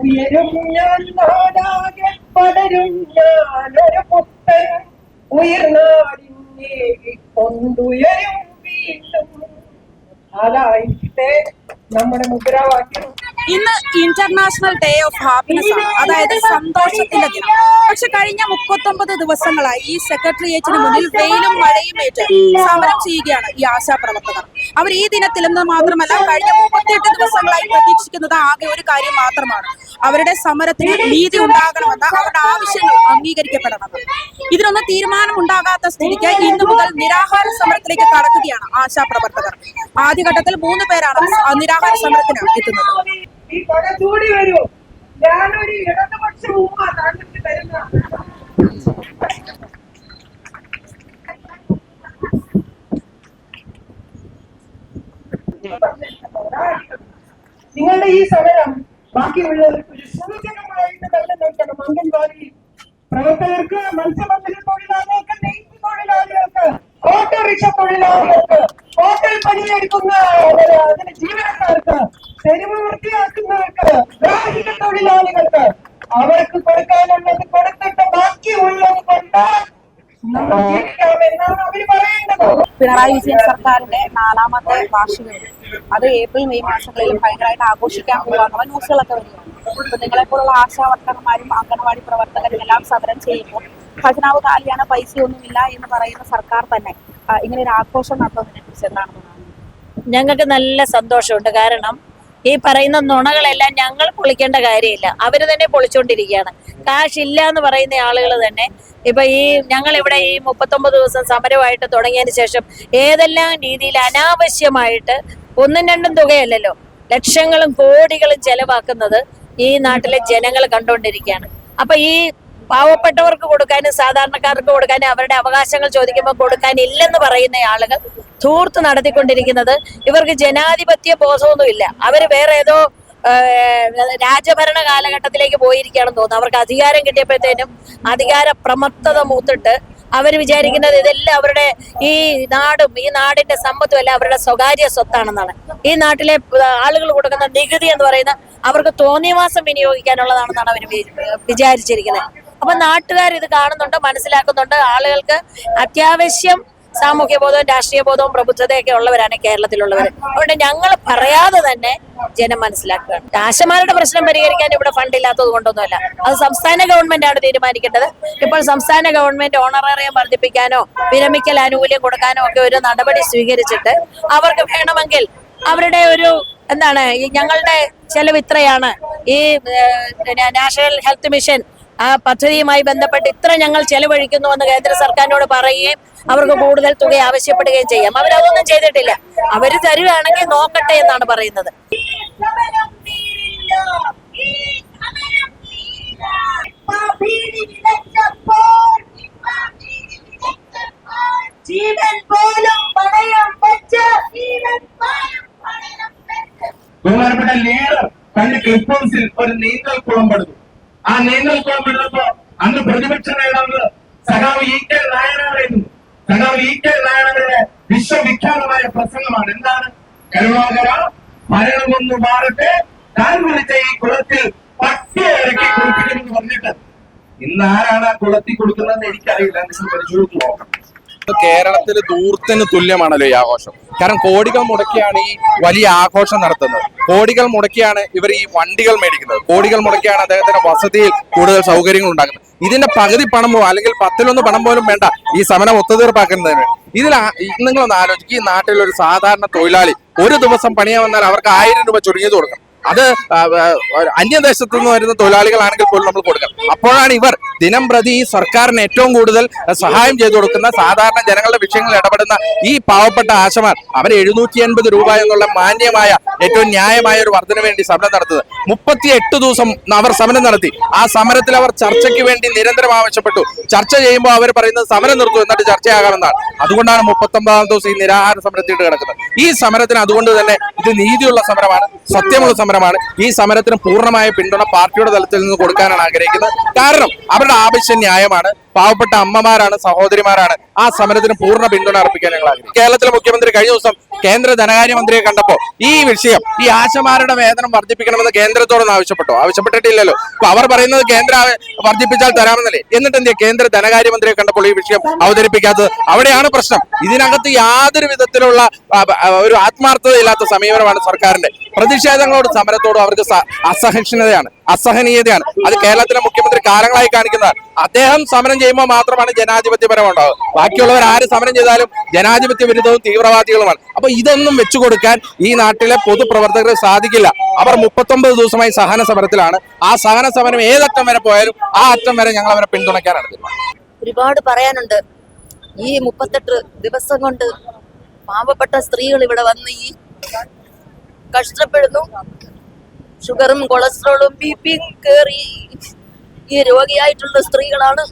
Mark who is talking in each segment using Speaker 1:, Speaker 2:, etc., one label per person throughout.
Speaker 1: ഉയരും ഞാൻ നാടാകെ പടരും ഞാനൊരു പുത്തൻ ഉയർനാടിനെ കൊണ്ടുയരും വീണ്ടും. അതായിരിക്കട്ടെ നമ്മുടെ മുദ്രാവാക്യം.
Speaker 2: ഇന്ന് ഇന്റർനാഷണൽ ഡേ ഓഫ് ഹാപ്പിനെസ് ആണ്. അതായത് സന്തോഷത്തിന്റെ ദിനം. പക്ഷെ കഴിഞ്ഞ മുപ്പത്തൊമ്പത് ദിവസങ്ങളായി ഈ സെക്രട്ടേറിയറ്റിന് മുന്നിൽ വെയിലും മഴയും ഏറ്റ് സമരം ചെയ്യുകയാണ് ഈ ആശാപ്രവർത്തകർ. അവർ ഈ ദിനത്തിൽ നിന്ന് മാത്രമല്ല കഴിഞ്ഞ മുപ്പത്തിയെട്ട് ദിവസങ്ങളായി പ്രതീക്ഷിക്കുന്നത് ആകെ ഒരു കാര്യം മാത്രമാണ്. അവരുടെ സമരത്തിന് നീതി ഉണ്ടാകണമെന്ന് അവരുടെ ആവശ്യങ്ങൾ അംഗീകരിക്കപ്പെടണമെന്ന് ഇതിനൊന്നും തീരുമാനം ഉണ്ടാകാത്ത സ്ഥിതിക്ക് ഇന്നു മുതൽ നിരാഹാര സമരത്തിലേക്ക് കടക്കുകയാണ് ആശാപ്രവർത്തകർ. ആദ്യഘട്ടത്തിൽ മൂന്ന് പേരാണ് നിരാഹാര സമരത്തിന് എത്തുന്നത്.
Speaker 1: ഈ കൊല ചൂടി വരൂ. ഞാനൊരു ഇടതുപക്ഷ ഉമ്മ താങ്കൾക്ക് തരുന്ന നിങ്ങളുടെ ഈ സമരം ബാക്കിയുള്ളവർക്ക് ഒരു സൂചനമായിട്ട് തന്നെ നോക്കണം അംഗൻവാടി പ്രവർത്തകർക്ക് മത്സ്യബന്ധന തൊഴിലാളികൾക്ക് നെയ്ത്ത് തൊഴിലാളികൾക്ക് ഓട്ടോറിക്ഷ തൊഴിലാളികൾക്ക് ഹോട്ടൽ പണിയെടുക്കുന്ന അതിന് ജീവനക്കാർക്ക് തെരുവ് വൃത്തിയാക്കുന്നവർക്ക് ഗാർഹിക തൊഴിലാളികൾക്ക് അവർക്ക് കൊടുക്കാനുള്ളത് കൊടുത്തിട്ട് ബാക്കിയുള്ളത് കൊണ്ട്
Speaker 2: പിണറായി വിജയൻ സർക്കാരിന്റെ നാലാമത്തെ വാർഷികം അത് ഏപ്രിൽ മെയ് മാസങ്ങളിൽ ഭയങ്കരമായിട്ട് ആഘോഷിക്കാൻ പോകാനുള്ള ന്യൂസുകളൊക്കെ വരികയാണ് അപ്പൊ നിങ്ങളെപ്പോലുള്ള പോലുള്ള വർക്കർമാരും അംഗനവാടി പ്രവർത്തകരും എല്ലാം സമരം ചെയ്യുമ്പോൾ ഖജനാവ് കാലിയാണ് പൈസയൊന്നുമില്ല എന്ന് പറയുന്ന സർക്കാർ തന്നെ ഇങ്ങനെ ഒരു ആഘോഷം നടത്തുന്നതിനെ കുറിച്ച് എന്താണെന്ന്
Speaker 3: ഞങ്ങൾക്ക് നല്ല സന്തോഷമുണ്ട്. കാരണം ഈ പറയുന്ന നുണകളെല്ലാം ഞങ്ങൾ പൊളിക്കേണ്ട കാര്യമില്ല. അവർ തന്നെ പൊളിച്ചുകൊണ്ടിരിക്കുകയാണ് കാശ് ഇല്ല എന്ന് പറയുന്ന ആളുകൾ തന്നെ ഇപ്പൊ ഈ ഞങ്ങൾ ഇവിടെ ഈ മുപ്പത്തൊമ്പത് ദിവസം സമരമായിട്ട് തുടങ്ങിയതിന് ശേഷം ഏതെല്ലാം രീതിയിൽ അനാവശ്യമായിട്ട് ഒന്നും രണ്ടും തുകയല്ലല്ലോ. ലക്ഷങ്ങളും കോടികളും ചെലവാക്കുന്നത് ഈ നാട്ടിലെ ജനങ്ങൾ കണ്ടുകൊണ്ടിരിക്കുകയാണ് അപ്പൊ ഈ പാവപ്പെട്ടവർക്ക് കൊടുക്കാനും സാധാരണക്കാർക്ക് കൊടുക്കാനും അവരുടെ അവകാശങ്ങൾ ചോദിക്കുമ്പോൾ കൊടുക്കാനില്ലെന്ന് പറയുന്ന ആളുകൾ ധൂർത്ത് നടത്തിക്കൊണ്ടിരിക്കുന്നത്. ഇവർക്ക് ജനാധിപത്യ ബോധമൊന്നുമില്ല. അവർ വേറെ ഏതോ രാജഭരണ കാലഘട്ടത്തിലേക്ക് പോയിരിക്കുകയാണെന്ന് തോന്നുന്നു. അവർക്ക് അധികാരം കിട്ടിയപ്പോഴത്തേനും അധികാര പ്രമത്തത മൂത്തിട്ട് അവർ വിചാരിക്കുന്നത് ഇതെല്ലാം അവരുടെ ഈ നാടും ഈ നാടിന്റെ സമ്പത്തും എല്ലാം അവരുടെ സ്വകാര്യ സ്വത്താണെന്നാണ്. ഈ നാട്ടിലെ ആളുകൾ കൊടുക്കുന്ന നികുതി എന്ന് പറയുന്ന അവർക്ക് തോന്നിയവാസം വിനിയോഗിക്കാനുള്ളതാണെന്നാണ് അവർ വിചാരിച്ചിരിക്കുന്നത്. അപ്പൊ നാട്ടുകാർ ഇത് കാണുന്നുണ്ട് മനസ്സിലാക്കുന്നുണ്ട്. ആളുകൾക്ക് അത്യാവശ്യം സാമൂഹ്യ ബോധവും രാഷ്ട്രീയ ബോധവും പ്രബുദ്ധതയൊക്കെ ഉള്ളവരാണ് കേരളത്തിലുള്ളവർ അതുകൊണ്ട് ഞങ്ങൾ പറയാതെ തന്നെ ജനം മനസ്സിലാക്കുകയാണ് ആശമാരുടെ പ്രശ്നം പരിഹരിക്കാൻ ഇവിടെ ഫണ്ട് ഇല്ലാത്തത് കൊണ്ടൊന്നുമല്ല. അത് സംസ്ഥാന ഗവൺമെന്റ് ആണ് തീരുമാനിക്കേണ്ടത്. ഇപ്പോൾ സംസ്ഥാന ഗവൺമെന്റ് ഓണറേറിയം വർദ്ധിപ്പിക്കാനോ വിരമിക്കൽ ആനുകൂല്യം കൊടുക്കാനോ ഒക്കെ ഒരു നടപടി സ്വീകരിച്ചിട്ട് അവർക്ക് വേണമെങ്കിൽ അവരുടെ ഒരു എന്താണ് ഞങ്ങളുടെ ചെലവ് ഇത്രയാണ്. ഈ നാഷണൽ ഹെൽത്ത് മിഷൻ ആ പദ്ധതിയുമായി ബന്ധപ്പെട്ട് ഇത്ര ഞങ്ങൾ ചെലവഴിക്കുന്നു എന്ന് കേന്ദ്ര സർക്കാരിനോട് പറയുകയും അവർക്ക് കൂടുതൽ തുക ആവശ്യപ്പെടുകയും ചെയ്യാം. അവരതൊന്നും ചെയ്തിട്ടില്ല. അവർ തരുകയാണെങ്കിൽ നോക്കട്ടെ എന്നാണ് പറയുന്നത്.
Speaker 4: ബഹുമാനപ്പെട്ട നേരം തന്റെ ക്ലിപ്പ് ഒരു നീന്തൽക്കുളം പടുത്തു ആ നീന്തൽക്കുളം പടുത്തപ്പോ അന്ന് പ്രതിപക്ഷ നേതാവ് സഖാവ് ഇ കെ വിശ്വവിഖ്യാതമായ പ്രസംഗമാണ്. എന്താണ്? കരുണാകര ഭരണമൊന്നു മാറട്ടെ താൻ വിളിച്ച ഈ കുളത്തിൽ പട്ടിയെ ഇറക്കി കുളിപ്പിക്കുമെന്ന് പറഞ്ഞിട്ട്. ഇന്ന് ആരാണ് ആ കുളത്തിൽ കൊടുക്കുന്നതെന്ന് എനിക്കറിയില്ല. നിങ്ങൾ പരിശോധിച്ച് നോക്കണം.
Speaker 5: കേരളത്തിൽ ദൂർത്തിന് തുല്യമാണല്ലോ ഈ ആഘോഷം. കാരണം കോടികൾ മുടക്കിയാണ് ഈ വലിയ ആഘോഷം നടത്തുന്നത്. കോടികൾ മുടക്കിയാണ് ഇവർ ഈ വണ്ടികൾ മേടിക്കുന്നത്. കോടികൾ മുടക്കിയാണ് അദ്ദേഹത്തിന്റെ വസതിയിൽ കൂടുതൽ സൗകര്യങ്ങൾ ഉണ്ടാക്കുന്നത്. ഇതിന്റെ പകുതി പണമോ അല്ലെങ്കിൽ പത്തിലൊന്ന് പണം പോലും വേണ്ട ഈ സമരം ഒത്തുതീർപ്പാക്കുന്നതിന്. ഇതിൽ നിങ്ങളൊന്ന് ആലോചിക്കും. ഈ നാട്ടിൽ ഒരു സാധാരണ തൊഴിലാളി ഒരു ദിവസം പണിയാൻ വന്നാൽ അവർക്ക് ആയിരം രൂപ ചുരുങ്ങിയത് കൊടുക്കണം. അത് അന്യദേശത്തു നിന്ന് വരുന്ന തൊഴിലാളികളാണെങ്കിൽ പോലും നമ്മൾ കൊടുക്കണം അപ്പോഴാണ് ഇവർ ദിനം പ്രതി സർക്കാരിന് ഏറ്റവും കൂടുതൽ സഹായം ചെയ്തു കൊടുക്കുന്ന സാധാരണ ജനങ്ങളുടെ വിഷയങ്ങളിൽ ഇടപെടുന്ന ഈ പാവപ്പെട്ട ആശമാർ. അവർ എഴുന്നൂറ്റി എൺപത് രൂപ എന്നുള്ള മാന്യമായ ഏറ്റവും ന്യായമായ ഒരു വർധന വേണ്ടി സമരം നടത്തുന്നത്. മുപ്പത്തി എട്ട് ദിവസം അവർ സമരം നടത്തി. ആ സമരത്തിൽ അവർ ചർച്ചയ്ക്ക് വേണ്ടി നിരന്തരം ആവശ്യപ്പെട്ടു. ചർച്ച ചെയ്യുമ്പോൾ അവർ പറയുന്നത് സമരം നിർത്തും എന്നിട്ട് ചർച്ചയാകാമെന്നാണ്. അതുകൊണ്ടാണ് മുപ്പത്തി ഒമ്പതാം ദിവസം ഈ നിരാഹാര സമരത്തിട്ട് കിടക്കുന്നത്. ഈ സമരത്തിന് അതുകൊണ്ട് തന്നെ ഇത് നീതിയുള്ള സമരമാണ് സത്യമുള്ള സമരമാണ് ഈ സമരത്തിന് പൂർണമായ പിന്തുണ പാർട്ടിയുടെ തലത്തിൽ നിന്ന് കൊടുക്കാനാണ് ആഗ്രഹിക്കുന്നത്. കാരണം അവരുടെ ആവശ്യം ന്യായമാണ്. പാവപ്പെട്ട അമ്മമാരാണ് സഹോദരിമാരാണ് ആ സമരത്തിന് പൂർണ പിന്തുണ അർപ്പിക്കാൻ ഞങ്ങൾ ആഗ്രഹിക്കുന്നു. കേരളത്തിലെ മുഖ്യമന്ത്രി കഴിഞ്ഞ ദിവസം കേന്ദ്ര ധനകാര്യമന്ത്രിയെ കണ്ടപ്പോൾ ഈ വിഷയം ഈ ആശമാരുടെ വേതനം വർദ്ധിപ്പിക്കണമെന്ന് കേന്ദ്രത്തോടൊന്ന് ആവശ്യപ്പെട്ടു? ആവശ്യപ്പെട്ടിട്ടില്ലല്ലോ. അപ്പൊ അവർ പറയുന്നത് കേന്ദ്ര വർദ്ധിപ്പിച്ചാൽ തരാമെന്നല്ലേ? എന്നിട്ട് എന്തിയാ കേന്ദ്ര ധനകാര്യമന്ത്രിയെ കണ്ടപ്പോൾ ഈ വിഷയം അവതരിപ്പിക്കാത്തത് അവിടെയാണ് പ്രശ്നം. ഇതിനകത്ത് യാതൊരു വിധത്തിലുള്ള ഒരു ആത്മാർത്ഥതയില്ലാത്ത സമീപനമാണ് സർക്കാരിന്റെ പ്രതിഷേധങ്ങളോട് സമരത്തോടും അവർക്ക് അസഹിഷ്ണുതയാണ്. അസഹനീയതയാണ്. അത് കേരളത്തിലെ മുഖ്യമന്ത്രി കാലങ്ങളായി കാണിക്കുന്നത് അദ്ദേഹം സമരം ചെയ്യുമ്പോൾ മാത്രമാണ് ജനാധിപത്യപരം ഉണ്ടാവുക ബാക്കിയുള്ളവർ ആര് സമരം ചെയ്താലും ജനാധിപത്യ വിരുദ്ധവും തീവ്രവാദികളുമാണ്. അപ്പൊ ഇതൊന്നും വെച്ചു കൊടുക്കാൻ ഈ നാട്ടിലെ പൊതുപ്രവർത്തകർ സാധിക്കില്ല. അവർ മുപ്പത്തൊമ്പത് ദിവസമായി സഹന സമരത്തിലാണ്. ആ സഹന സമരം ഏതറ്റം വരെ പോയാലും ആ അറ്റം വരെ ഞങ്ങൾ അവരെ പിന്തുണയ്ക്കാനാണ്
Speaker 6: ഒരുപാട് പറയാനുണ്ട്. ഈ മുപ്പത്തെട്ട് ദിവസം കൊണ്ട് പാവപ്പെട്ട സ്ത്രീകൾ ഇവിടെ വന്ന് ഈ കഷ്ടപ്പെടുന്നു. ഷുഗറും കൊളസ്ട്രോളും ബി പിയും കയറി ഈ രോഗിയായിട്ടുള്ള സ്ത്രീകളാണ്.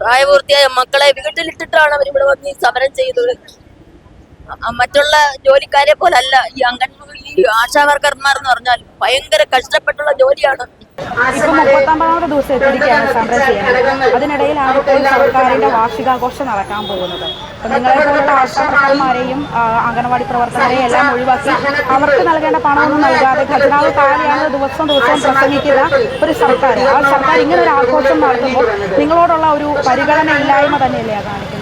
Speaker 6: പ്രായപൂർത്തിയായ മക്കളെ വീട്ടിലിട്ടിട്ടാണ് അവർ ഇവിടെ വന്ന് സമരം ചെയ്തത്. മറ്റുള്ള ജോലിക്കാരെ പോലല്ല ഈ അംഗൻവാടി ഈ ആശാവർക്കർമാർ എന്ന് പറഞ്ഞാൽ ഭയങ്കര കഷ്ടപ്പെട്ടുള്ള ജോലിയാണ്.
Speaker 2: ഇപ്പൊ മുപ്പത്തൊമ്പതാമത്തെ ദിവസം എത്തിയിരിക്കുകയാണ് ചെയ്യുന്നത് അതിനിടയിലാണ് ഇപ്പോൾ സർക്കാരിന്റെ വാർഷികാഘോഷം നടക്കാൻ പോകുന്നത്. അപ്പൊ നിങ്ങളെ പോലുള്ള ആശാപ്രവർത്തകന്മാരെയും അംഗനവാടി പ്രവർത്തകരെയും എല്ലാം ഒഴിവാക്കി അവർക്ക് നൽകേണ്ട പണമൊന്നും നൽകാതെ ഖജനാവ് കാലിയാണ് ദിവസം ദിവസവും പ്രസംഗിക്കുന്ന ഒരു സർക്കാർ ആ സർക്കാർ ഇങ്ങനെ ഒരു ആഘോഷം നടത്തുമ്പോൾ നിങ്ങളോടുള്ള ഒരു പരിഗണന ഇല്ലായ്മ തന്നെയല്ലേ ആ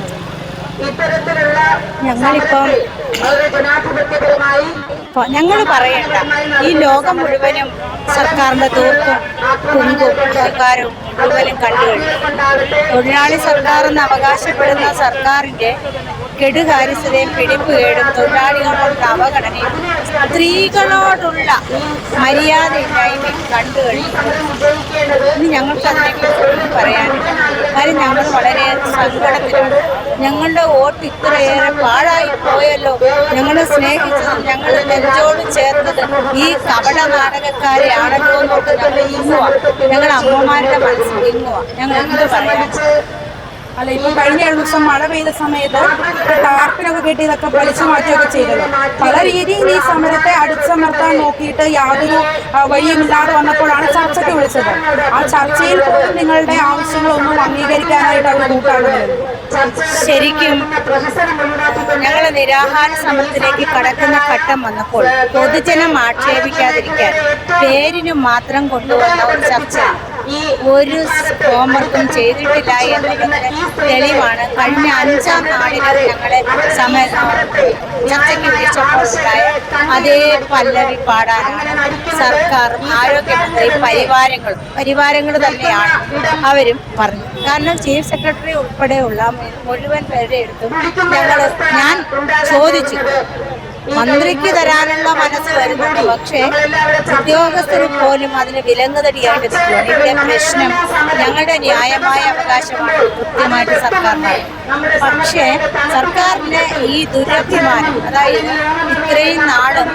Speaker 2: കാണിക്കുന്നത്
Speaker 7: ഞങ്ങളിപ്പം ഞങ്ങൾ പറയണ്ട. ഈ ലോകം മുഴുവനും സർക്കാരിന്റെ തൂർപ്പും കുങ്കും സർക്കാരും മുഴുവനും കണ്ടുകഴിഞ്ഞു തൊഴിലാളി സർക്കാർ എന്ന് അവകാശപ്പെടുന്ന സർക്കാരിന്റെ കെടുകാര്യസ്ഥതയും പിടിപ്പുകേടും തൊഴിലാളികളോടുള്ള അവഗണനയും സ്ത്രീകളോടുള്ള മര്യാദയില്ലായ്മയും കണ്ടുകഴിഞ്ഞു ഇന്ന് ഇനി ഞങ്ങൾക്ക് അതിനെക്കുറിച്ച് പറയാനില്ല. കാര്യം ഞങ്ങൾ വളരെ സങ്കടത്തിലാണ്. ഞങ്ങളുടെ വോട്ട് ഇത്രയേറെ പാഴായി പോയല്ലോ. ഞങ്ങളെ സ്നേഹിച്ചത് ഞങ്ങൾ നെഞ്ചോട് ചേർത്തത് ഈ കപട നാടകക്കാരെയാണല്ലോ എന്നോട്ട് ഞങ്ങൾ ഇങ്ങുക ഞങ്ങൾ അമ്മമാരുടെ മനസ്സിൽ ഇങ്ങുക ഞങ്ങൾ പറയാൻ
Speaker 2: അല്ല ഇപ്പൊ കഴിഞ്ഞ ഏഴ് ദിവസം മഴ പെയ്ത സമയത്ത് ടാർപ്പിനൊക്കെ കെട്ടി ഇതൊക്കെ വലിച്ചു മാറ്റുകയൊക്കെ ചെയ്തത്. പല രീതിയിൽ ഈ സമരത്തെ അടിച്ചമർത്താൻ നോക്കിയിട്ട് യാതൊരു വഴിയും വഴിയുമില്ലാതെ വന്നപ്പോഴാണ് ചർച്ചയ്ക്ക് വിളിച്ചത്. ആ ചർച്ചയിൽ പോലും നിങ്ങളുടെ ആവശ്യങ്ങളൊന്നും അംഗീകരിക്കാനായിട്ട് അവർ കൂട്ടാകുന്നത്
Speaker 7: ശരിക്കും ഞങ്ങൾ നിരാഹാര സമരത്തിലേക്ക് കടക്കുന്ന ഘട്ടം വന്നപ്പോൾ പൊതുജനം ആക്ഷേപിക്കാതിരിക്കാൻ പേരിന് മാത്രം കൊണ്ടുവന്ന ഒരു ചർച്ച. ഒരു ഹോംവർക്കും ചെയ്തിട്ടില്ല എന്നതിന്റെ തെളിവാണ്. കഴിഞ്ഞ അഞ്ചാം നാളിൽ ഞങ്ങളെ സമയ ചർച്ചയ്ക്ക് വിളിച്ചപ്പോൾ ഉണ്ടായ അതേ പല്ലവി പാടാനാണ് സർക്കാർ ആരോഗ്യമന്ത്രി പരിവാരങ്ങളും പരിവാരങ്ങൾ തന്നെയാണ് അവരും പറഞ്ഞു കാരണം ചീഫ് സെക്രട്ടറി ഉൾപ്പെടെയുള്ള മുഴുവൻ പേരുടെ അടുത്തും ഞങ്ങൾ ഞാൻ ചോദിച്ചു. മന്ത്രിക്ക് തരാനുള്ള മനസ്സ് വരുന്നുണ്ട്. പക്ഷേ ഉദ്യോഗസ്ഥർ പോലും അതിന് വിലങ്ങുതടിയായിട്ട് നിൽക്കുകയാണ് ഇവിടെ പ്രശ്നം ഞങ്ങളുടെ ന്യായമായ അവകാശമാണ്. കൃത്യമായിട്ട് സർക്കാരിന് പക്ഷേ സർക്കാരിന് ഈ ദുരഭിമാനം അതായത് ഇത്രയും നാളും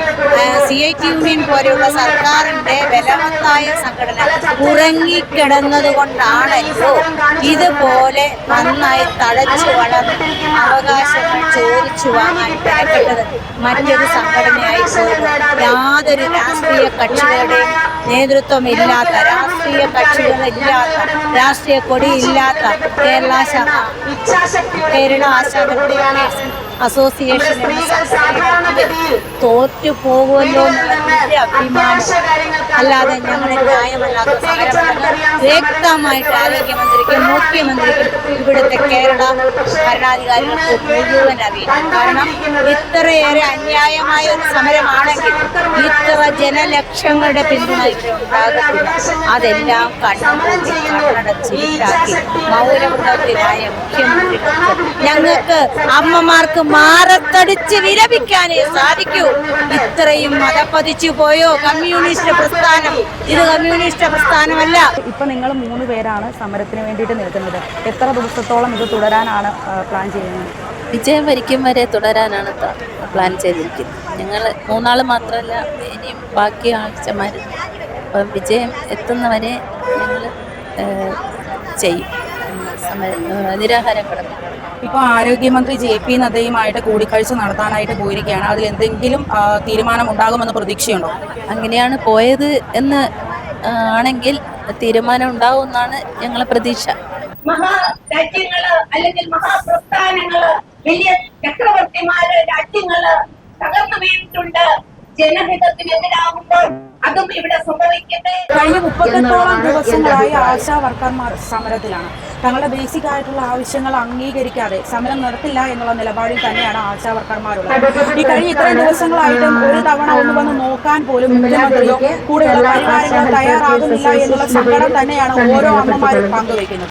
Speaker 7: സി ഐ ടി യൂണിയൻ പോലെയുള്ള സർക്കാരിന്റെ ബലവത്തായ സംഘടന ഉറങ്ങിക്കിടന്നത് കൊണ്ടാണല്ലോ ഇതുപോലെ നന്നായി തഴച്ചു വളർന്ന് അവകാശങ്ങൾ ചോദിച്ചു വാങ്ങാൻ മെനക്കെട്ടത് മറ്റൊരു സംഘടനയായി യാതൊരു രാഷ്ട്രീയ കക്ഷികളുടെയും നേതൃത്വം ഇല്ലാത്ത രാഷ്ട്രീയ കക്ഷികളില്ലാത്ത രാഷ്ട്രീയ കൊടി ഇല്ലാത്ത കേരള കേരള ആശാവർക്കർ അസോസിയേഷൻ തോറ്റു പോകുമല്ലോ എന്നുള്ള വലിയ അഭിമാനം അല്ലാതെ ഞങ്ങളെ ന്യായമല്ലാത്ത വ്യക്തമായിട്ട് ആരോഗ്യമന്ത്രിക്കും മുഖ്യമന്ത്രിക്കും ഇവിടുത്തെ കേരള ഭരണാധികാരികൾക്ക് മുഴുവൻ അറിയാം കാരണം ഇത്രയേറെ അന്യായമായ ഒരു സമരമാണെങ്കിൽ ഇത്ര ജനലക്ഷങ്ങളുടെ പിന്തുണ ഇവിടെ ഉണ്ടാകത്തില്ല. അതെല്ലാം കണ്ണുകൂട്ടി കണ്ണടച്ചിട്ടാക്കി മുഖ്യമന്ത്രി മുഖ്യമന്ത്രികൾക്ക് ഞങ്ങൾക്ക് അമ്മമാർക്ക് മാറത്തടിച്ച് വിലപിക്കാനേ സാധിക്കൂ. ഇത്രയും മതപ്പതിച്ചു പോയോ? കമ്മ്യൂണിസ്റ്റ് പ്രസ്ഥാനം. ഇത് കമ്മ്യൂണിസ്റ്റ് പ്രസ്ഥാനമല്ല.
Speaker 2: ഇപ്പൊ നിങ്ങൾ മൂന്ന് പേരാണ് സമരത്തിന് വേണ്ടിയിട്ട് നിൽക്കുന്നത്. എത്ര ദിവസത്തോളം ഇത് തുടരാനാണ് പ്ലാൻ ചെയ്യുന്നത്?
Speaker 3: വിജയം വരിക്കും വരെ തുടരാനാണ് പ്ലാൻ ചെയ്തിരിക്കുന്നത്. ഞങ്ങൾ മൂന്നാൾ മാത്രമല്ല ഇനിയും ബാക്കി ആഴ്ചമാർ അപ്പം വിജയം എത്തുന്നവരെ ഞങ്ങൾ ചെയ്യും. നിരാഹാരം കിടക്കും.
Speaker 2: ഇപ്പൊ ആരോഗ്യമന്ത്രി ജെ പി നദ്ദയുമായിട്ട് കൂടിക്കാഴ്ച നടത്താനായിട്ട് പോയിരിക്കുകയാണ്. അതിൽ എന്തെങ്കിലും തീരുമാനം ഉണ്ടാകുമെന്ന് പ്രതീക്ഷയുണ്ടോ?
Speaker 3: അങ്ങനെയാണ് പോയത് എന്ന് ആണെങ്കിൽ തീരുമാനം ഉണ്ടാവും എന്നാണ് ഞങ്ങളെ പ്രതീക്ഷ.
Speaker 8: മഹാരാജ്യങ്ങൾ അല്ലെങ്കിൽ മഹാപ്രസ്ഥാനങ്ങൾ വലിയ ചക്രവർത്തിമാര് രാജ്യങ്ങൾ തകർന്നു വീണിട്ടുണ്ട്. ജനഹിതത്തിനെതിരാകുമ്പോൾ അതും ഇവിടെ സംഭവിക്കട്ടെ?
Speaker 2: കഴിഞ്ഞ മുപ്പത്തെട്ടോളം ദിവസങ്ങളായി ആശാ വർക്കർമാർ സമരത്തിലാണ്. തങ്ങളുടെ ബേസിക് ആയിട്ടുള്ള ആവശ്യങ്ങൾ അംഗീകരിക്കാതെ സമരം നടത്തില്ല എന്നുള്ള നിലപാടിൽ തന്നെയാണ് ആശാ വർക്കർമാരുള്ളത് ഈ കഴിഞ്ഞ ഇത്രയും ദിവസങ്ങളായിട്ടും ഒരു തവണ ഒന്ന് വന്ന് നോക്കാൻ പോലും മുഖ്യമന്ത്രിയോ കൂടെയുള്ള പരിഹാരങ്ങൾ തയ്യാറാകുന്നില്ല എന്നുള്ള സങ്കടം തന്നെയാണ് ഓരോ അമ്മമാരും പങ്കുവയ്ക്കുന്നത്.